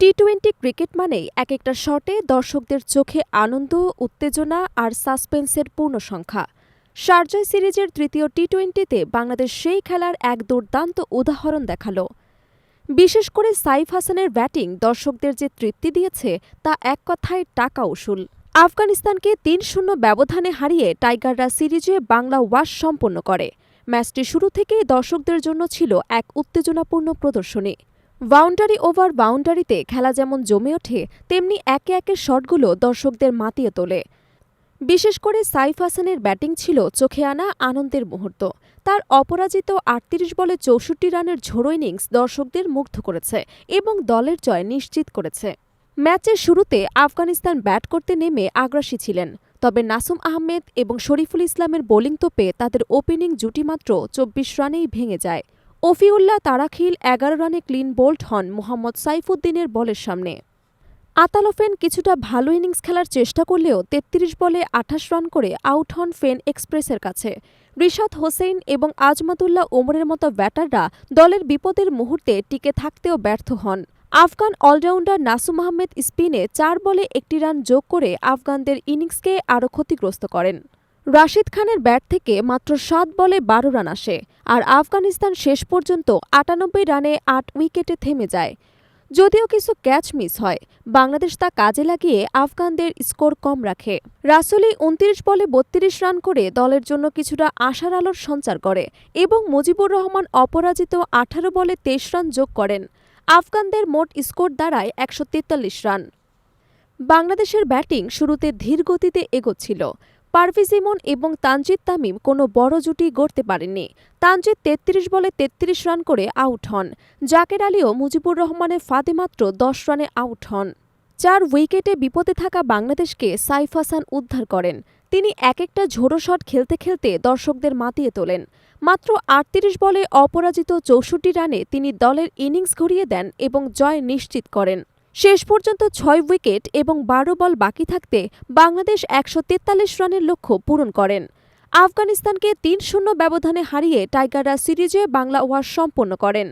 T twenty cricket মানেই এক একটা শটে দর্শকদের চোখে আনন্দ, উত্তেজনা আর সাসপেন্সের পূর্ণ সংখ্যা শারজাই সিরিজের তৃতীয় টি টোয়েন্টিতে বাংলাদেশ সেই খেলার এক দুর্দান্ত উদাহরণ দেখাল। বিশেষ করে সাইফ হাসানের ব্যাটিং দর্শকদের যে তৃপ্তি দিয়েছে তা এক কথায় টাকা উসুল। আফগানিস্তানকে তিন শূন্য ব্যবধানে হারিয়ে টাইগাররা সিরিজে বাংলা ওয়াশ সম্পন্ন করে। ম্যাচটি শুরু থেকেই দর্শকদের জন্য ছিল এক উত্তেজনাপূর্ণ প্রদর্শনী। বাউন্ডারি ওভার বাউন্ডারিতে খেলা যেমন জমে ওঠে, তেমনি একে একে শটগুলো দর্শকদের মাতিয়ে তোলে। বিশেষ করে সাইফ হাসানের ব্যাটিং ছিল চোখে আনা আনন্দের মুহূর্ত। তার অপরাজিত আটত্রিশ বলে চৌষট্টি রানের ঝোড়ো ইনিংস দর্শকদের মুগ্ধ করেছে এবং দলের জয় নিশ্চিত করেছে। ম্যাচের শুরুতে আফগানিস্তান ব্যাট করতে নেমে আগ্রাসী ছিলেন, তবে নাসুম আহমেদ এবং শরীফুল ইসলামের বোলিং তোপে তাদের ওপেনিং জুটি মাত্র চব্বিশ রানেই ভেঙে যায়। ওফিউল্লাহ তারাখিল এগারো রানে ক্লিন বোল্ট হন মোহাম্মদ সাইফুদ্দিনের বলের সামনে। আতালোফেন কিছুটা ভালো ইনিংস খেলার চেষ্টা করলেও তেত্রিশ বলে আঠাশ রান করে আউট হন ফেন এক্সপ্রেসের কাছে। রিশাদ হোসেন এবং আজমাতুল্লাহ ওমরের মতো ব্যাটাররা দলের বিপদের মুহূর্তে টিকে থাকতেও ব্যর্থ হন। Afghan all rounder Nasum Ahmed স্পিনে চার বলে একটি রান যোগ করে আফগানদের ইনিংসকে আরও ক্ষতিগ্রস্ত করেন। রাশিদ খানের ব্যাট থেকে মাত্র সাত বলে বারো রান আসে আর আফগানিস্তান শেষ পর্যন্ত আটানব্বই রানে আট উইকেটে থেমে যায়। যদিও কিছু ক্যাচ মিস হয়, বাংলাদেশ তা কাজে লাগিয়ে আফগানদের স্কোর কম রাখে। রাসুলি উনত্রিশ বলে বত্রিশ রান করে দলের জন্য কিছুটা আশার আলোর সঞ্চার করে এবং মুজিবুর রহমান অপরাজিত আঠারো বলে তেইশ রান যোগ করেন। আফগানদের মোট স্কোর দাঁড়ায় একশো তেতাল্লিশ রান। বাংলাদেশের ব্যাটিং শুরুতে ধীর গতিতে এগোচ্ছিল। পারভেজ ইমন এবং তানজিদ তামিম কোনো বড় জুটি গড়তে পারেননি। তানজিদ তেত্রিশ বলে তেত্রিশ রান করে আউট হন। জাকের আলীও মুজিবুর রহমানের ফাঁদে মাত্র দশ রানে আউট হন। চার উইকেটে বিপদে থাকা বাংলাদেশকে সাইফ হাসান উদ্ধার করেন। তিনি এক একটা ঝোড়ো শট খেলতে খেলতে দর্শকদের মাতিয়ে তোলেন। মাত্র আটত্রিশ বলে অপরাজিত চৌষট্টি রানে তিনি দলের ইনিংস ঘুরিয়ে দেন এবং জয় নিশ্চিত করেন। শেষ পর্যন্ত ছয় উইকেট এবং বারো বল বাকি থাকতে বাংলাদেশ একশো তেতাল্লিশ রানের লক্ষ্য পূরণ করেন। আফগানিস্তানকে তিন শূন্য ব্যবধানে হারিয়ে টাইগাররা সিরিজে বাংলা ওয়াশ সম্পন্ন করেন।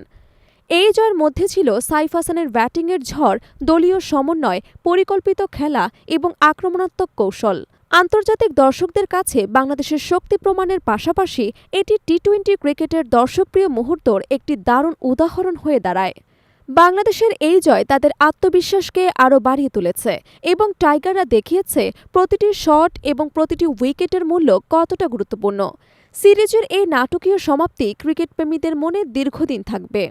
এই জয়ের মধ্যে ছিল সাইফ হাসানের ব্যাটিংয়ের ঝড়, দলীয় সমন্বয়, পরিকল্পিত খেলা এবং আক্রমণাত্মক কৌশল। আন্তর্জাতিক দর্শকদের কাছে বাংলাদেশের শক্তি প্রমাণের পাশাপাশি এটি টি টোয়েন্টি ক্রিকেটের দর্শকপ্রিয় মুহূর্তর একটি দারুণ উদাহরণ হয়ে দাঁড়ায়। বাংলাদেশের এই জয় তাদের আত্মবিশ্বাসকে আরও বাড়িয়ে তুলেছে এবং টাইগাররা দেখিয়েছে প্রতিটি শট এবং প্রতিটি উইকেটের মূল্য কতটা গুরুত্বপূর্ণ। সিরিজের এই নাটকীয় সমাপ্তি ক্রিকেটপ্রেমীদের মনে দীর্ঘদিন থাকবে।